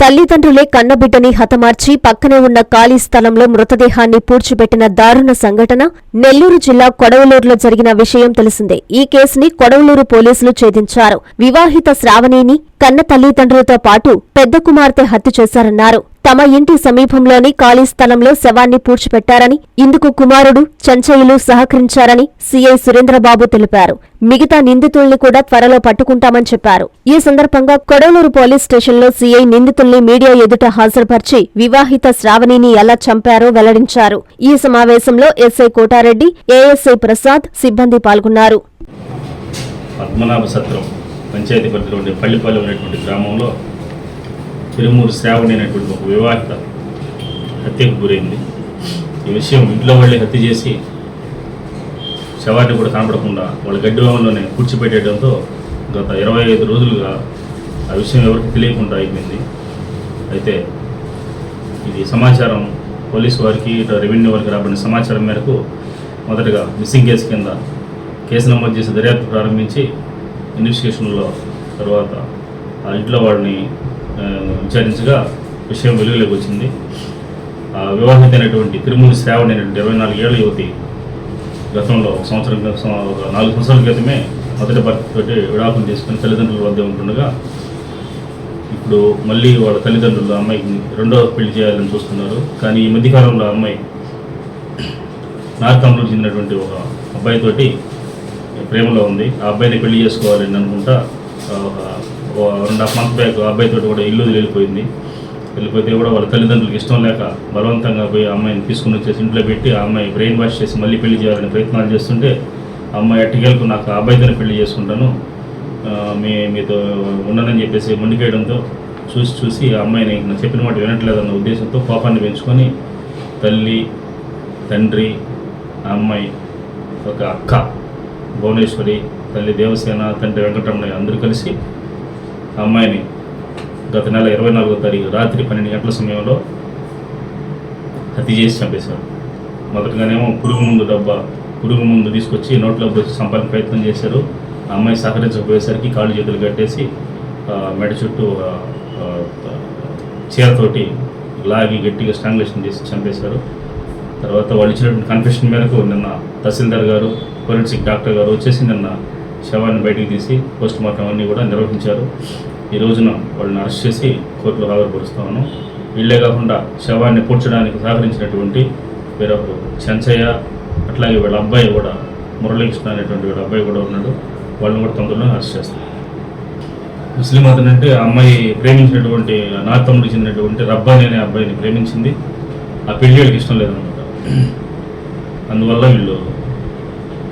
తల్లిదండ్రులే కన్నబిడ్డని హతమార్చి పక్కనే ఉన్న ఖాళీ స్థలంలో మృతదేహాన్ని పూడ్చిపెట్టిన దారుణ సంఘటన నెల్లూరు జిల్లా కొడవలూరులో జరిగిన విషయం తెలిసిందే. ఈ కేసుని కొడవలూరు పోలీసులు ఛేదించారు. వివాహిత శ్రావణిని కన్న తల్లిదండ్రులతో పాటు పెద్ద కుమార్తె హత్య చేశారన్నారు. తమ ఇంటి సమీపంలోని ఖాళీ స్థలంలో శవాన్ని పూడ్చిపెట్టారని ఇందుకు కుమారుడు చంచయ్యలు సహకరించారని సీఐ సురేంద్రబాబు తెలిపారు. మిగతా నిందితుల్ని కూడా త్వరలో పట్టుకుంటామని చెప్పారు. ఈ సందర్భంగా కొడవలూరు పోలీస్ స్టేషన్లో సీఐ నిందితుల్ని మీడియా ఎదుట హాజరుపరిచి వివాహిత శ్రావణిని ఎలా చంపారో వెల్లడించారు. ఈ సమావేశంలో ఎస్ఐ కోటారెడ్డి ఏఎస్ఐ ప్రసాద్ సిబ్బంది పాల్గొన్నారు. పద్మనాభ సత్రం పంచాయతీ పరిధిలో ఉండే పల్లిపాలెం అనేటువంటి గ్రామంలో తిరుమూరు శ్రావణి అనేటువంటి ఒక వివాహిత హత్యకు గురైంది. ఈ విషయం ఇంట్లో వాళ్ళే హత్య చేసి శవాన్ని కూడా కనపడకుండా వాళ్ళ గడ్డి భవనంలోనే కూర్చిపెట్టేయడంతో గత ఇరవై ఐదు రోజులుగా ఆ విషయం ఎవరికి తెలియకుండా అయిపోయింది. అయితే ఇది సమాచారం పోలీసు వారికి ఇటు రెవెన్యూ వారికి రాబడిన సమాచారం మేరకు మొదటగా మిస్సింగ్ కేసు కింద కేసు నమోదు చేసి దర్యాప్తు ప్రారంభించి ఇన్వెస్టిగేషన్లో తర్వాత ఆ ఇంట్లో వాడిని విచారించగా విషయం వెలుగులోకి వచ్చింది. ఆ వివాహితైనటువంటి తిరుమల శ్రావణి అనేటువంటి ఇరవై నాలుగు ఏళ్ళ యువతి గతంలో ఒక సంవత్సరం క్రితం- ఒక నాలుగు సంవత్సరాల క్రితమే మొదటి భర్తతోటి విడాకులు తీసుకుని తల్లిదండ్రుల వద్ద ఉంటుండగా ఇప్పుడు మళ్ళీ వాళ్ళ తల్లిదండ్రులు అమ్మాయికి రెండో పెళ్ళి చేయాలని చూస్తున్నారు. కానీ ఈ మధ్యకాలంలో ఆ అమ్మాయి నార్కంలో చెందినటువంటి ఒక అబ్బాయితోటి ప్రేమలో ఉంది. ఆ అబ్బాయిని పెళ్ళి చేసుకోవాలని అనుకుంటా ఒక వన్ హాఫ్ మంత్ బ్యాక్ ఆ అబ్బాయితో కూడా ఇల్లు వెళ్ళిపోయింది. వెళ్ళిపోతే కూడా వాళ్ళ తల్లిదండ్రులకు ఇష్టం లేక బలవంతంగా పోయి అమ్మాయిని తీసుకుని వచ్చేసి ఇంట్లో పెట్టి ఆ అమ్మాయి బ్రెయిన్ వాష్ చేసి మళ్ళీ పెళ్ళి చేయాలని ప్రయత్నాలు చేస్తుంటే అమ్మాయి అట్టికెళ్ళకు నాకు ఆ అబ్బాయితోనే పెళ్ళి చేసుకుంటాను. మీ మీతో ఉండనని చెప్పేసి మండికేయడంతో చూసి చూసి ఆ అమ్మాయిని నాకు చెప్పిన మాట వినట్లేదన్న ఉద్దేశంతో కోపాన్ని పెంచుకొని తల్లి తండ్రి అమ్మాయి ఒక అక్క భువనేశ్వరి తల్లి దేవసేన తండ్రి వెంకటరమణ అందరూ కలిసి అమ్మాయిని గత నెల ఇరవై నాలుగో తారీఖు రాత్రి పన్నెండు గంటల సమయంలో హత్య చేసి చంపేశారు. మొదటగానేమో పురుగు ముందు డబ్బా పురుగు ముందు తీసుకొచ్చి నోట్లో పోసి సంపాదన ప్రయత్నం చేశారు. ఆ అమ్మాయి సహకరించకపోయేసరికి కాళ్ళు చేతులు కట్టేసి మెడ చుట్టూ చీరతోటి లాగి గట్టిగా స్ట్రాంగులేషన్ చేసి చంపేశారు. తర్వాత వాళ్ళు ఇచ్చినటువంటి కన్ఫెషన్ మేరకు నిన్న తహసీల్దార్ గారు ఫోరెన్సిక్ డాక్టర్ గారు వచ్చేసి నిన్న శవాన్ని బయటికి తీసి పోస్ట్ మార్టం అన్నీ కూడా నిర్వహించారు. ఈ రోజున వాళ్ళని అరెస్ట్ చేసి కోర్టులో హాజరుపరుస్తాను వీళ్ళే కాకుండా శవాన్ని పూడ్చడానికి సహకరించినటువంటి వేరొకరు చెంచయ్య అట్లాగే వీళ్ళ అబ్బాయి కూడా మురళీకృష్ణ అనేటువంటి వీళ్ళ అబ్బాయి కూడా ఉన్నాడు. వాళ్ళని కూడా తొందరలో అరెస్ట్ చేస్తారు ముస్లిం అతను అంటే ఆ అమ్మాయి ప్రేమించినటువంటి నార్తమ్ముడికి చెందినటువంటి రబ్బాని అనే అబ్బాయిని ప్రేమించింది. ఆ పెళ్ళి వీళ్ళకి ఇష్టం లేదనమాట అందువల్ల వీళ్ళు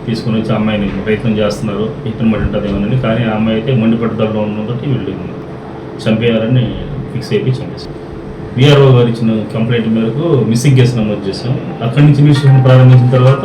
తీసుకుని వచ్చి అమ్మాయిని ప్రయత్నం చేస్తున్నారు. ఇతను మడి ఉంటుంది ఏమని కానీ ఆ అమ్మాయి అయితే మొండి పట్టుదలలో ఉన్నది వీళ్ళు చంపేయాలని ఫిక్స్ అయిపోయి చంపేశారు. విఆర్ఓ గారు ఇచ్చిన కంప్లైంట్ మేరకు మిస్సింగ్ కేసు నమోదు చేశాం. అక్కడి నుంచి ఇన్వెస్టిగేషన్ ప్రారంభించిన తర్వాత